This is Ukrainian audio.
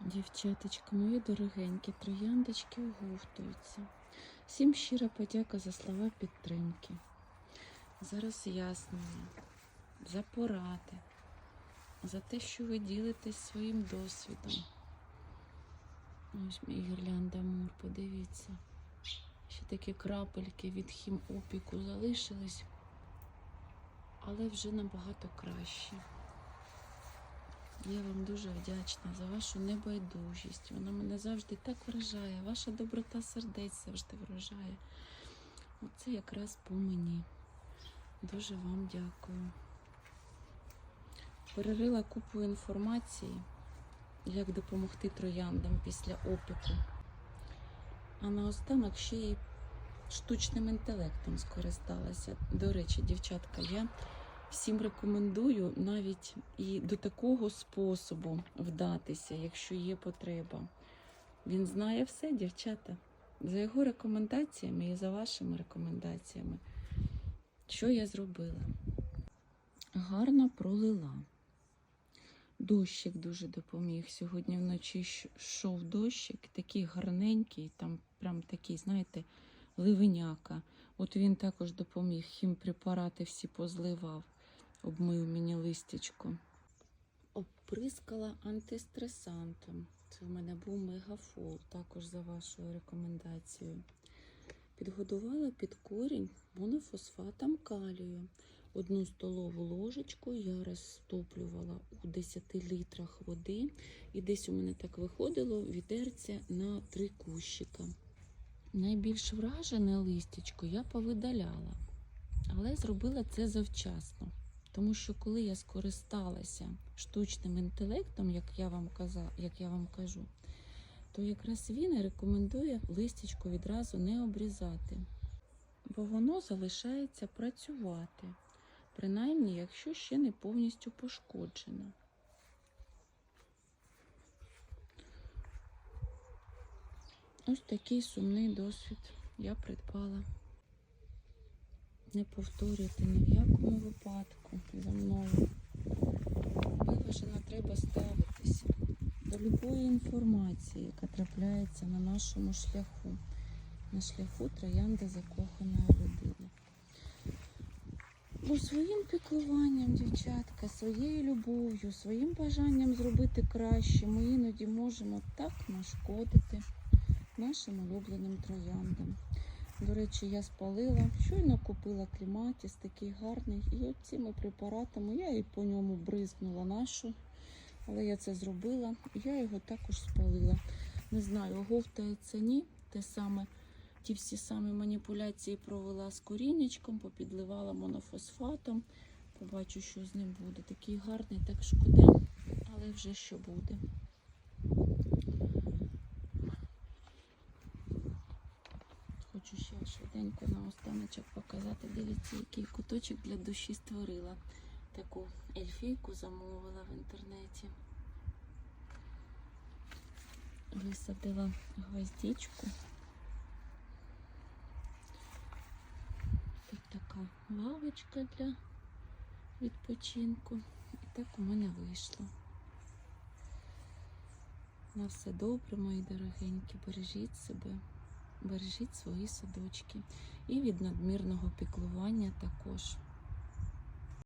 Дівчаточка, мої дорогенькі, трояндочки оговтуються. Всім щира подяка за слова підтримки, за роз'яснення, за поради, за те, що ви ділитесь своїм досвідом. Ось мій гірлянда Мур, подивіться. Ще такі крапельки від хімопіку залишились, але вже набагато краще. Я вам дуже вдячна за вашу небайдужість. Вона мене завжди так вражає. Ваша доброта сердець завжди вражає. Оце якраз по мені. Дуже вам дякую. Перерила купу інформації, як допомогти трояндам після опіку. А наостанок ще й штучним інтелектом скористалася. До речі, дівчатка, я всім рекомендую навіть і до такого способу вдатися, якщо є потреба. Він знає все, дівчата. За його рекомендаціями і за вашими рекомендаціями. Що я зробила? Гарно пролила. Дощик дуже допоміг. Сьогодні вночі йшов дощик, такий гарненький, там прям такий, знаєте, ливеняка. От він також допоміг. Хімпрепарати всі позливав, обмив мені листячко. Обприскала антистресантом. Це в мене був мегафол, також за вашою рекомендацією. Підгодувала під корінь монофосфатом калію. Одну столову ложечку я розтоплювала у 10 літрах води, і десь у мене так виходило відерця на три кущика. Найбільш вражене листячко я повидаляла, але зробила це завчасно. Тому що коли я скористалася штучним інтелектом, як я вам каза, як я вам кажу, то якраз він і рекомендує листячко відразу не обрізати, бо воно залишається працювати, принаймні, якщо ще не повністю пошкоджено. Ось такий сумний досвід я придбала. Не повторюйте ні в якому випадку за мною. Виважено треба ставитися до любої інформації, яка трапляється на нашому шляху, на шляху троянди закоханої людини. Бо своїм піклуванням, дівчатка, своєю любов'ю, своїм бажанням зробити краще, ми іноді можемо так нашкодити нашим улюбленим трояндам. До речі, я спалила, щойно купила кліматіс, такий гарний. І от цими препаратами я і по ньому бризнула нашу. Але я це зробила, і я його також спалила. Не знаю, оговтається ні. Те саме, ті всі самі маніпуляції провела з корінечком, попідливала монофосфатом. Побачу, що з ним буде. Такий гарний, так шкода, але вже що буде. Хочу ще швиденько на останочок показати. Дивіться, який куточок для душі створила. Таку ельфійку замовила в інтернеті. Висадила гвоздичку. Тут така лавочка для відпочинку. І так у мене вийшло. На все добре, мої дорогенькі. Бережіть себе, бережіть свої садочки. І від надмірного піклування також.